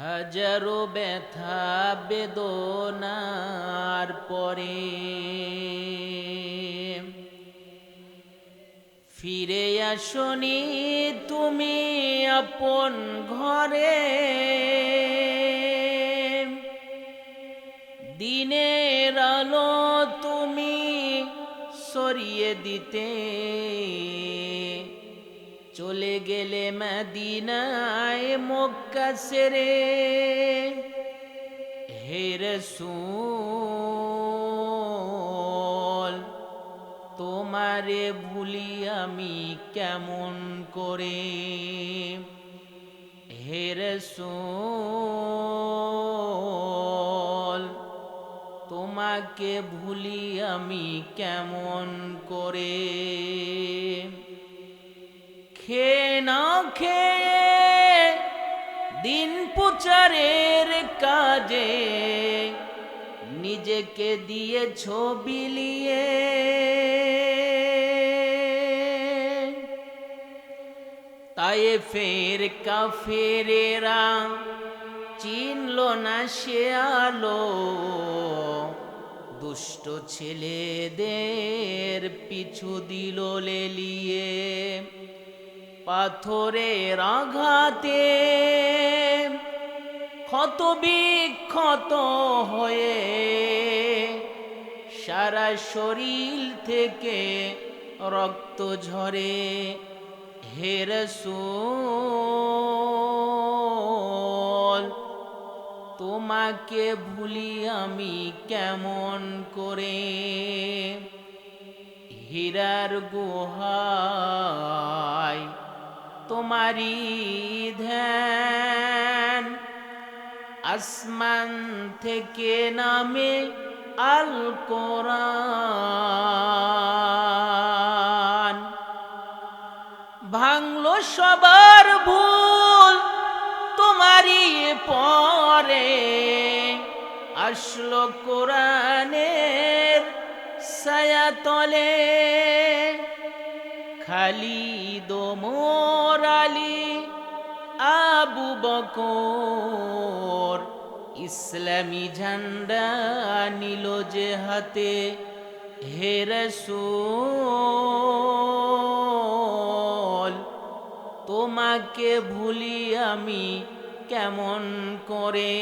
হাজারো ব্যথা বেদনার পরে ফিরে আসনি তুমি আপন ঘরে। দিনের আলো তুমি সরিয়ে দিতে। চলে গেলে মদিনায় মক্কা সেরে হে রসূল, তোমারে ভুলি আমি কেমন করে? হে রসূল, তোমাকে ভুলি আমি কেমন করে? খেয়ে না খেয়ে দিন প্রচারের কাজে। নিজেকে দিয়ে ছবি লিয়ে তাই ফের কা কাফেরেরা চিনল না সে আলো। দুষ্ট ছেলেদের পিছু দিল লেলিয়ে পাথরের আঘাতে ক্ষত বিক্ষত হয়ে সারা শরীর থেকে রক্ত ঝরে। হে রসূল, তোমাকে ভুলি আমি কেমন করে? হীরার গুহায় তোমারি ধ্যান। আসমান থেকে নামে আল কোরআন। ভাঙলো সবার ভুল, তোমারই পরে। আসলো কোরআনের সায়াতলে খালিদ মোর আলী, আবু বকর। ইসলামী ঝান্ডা নিল যে হাতে, হে তোমাকে ভুলি আমি কেমন করে?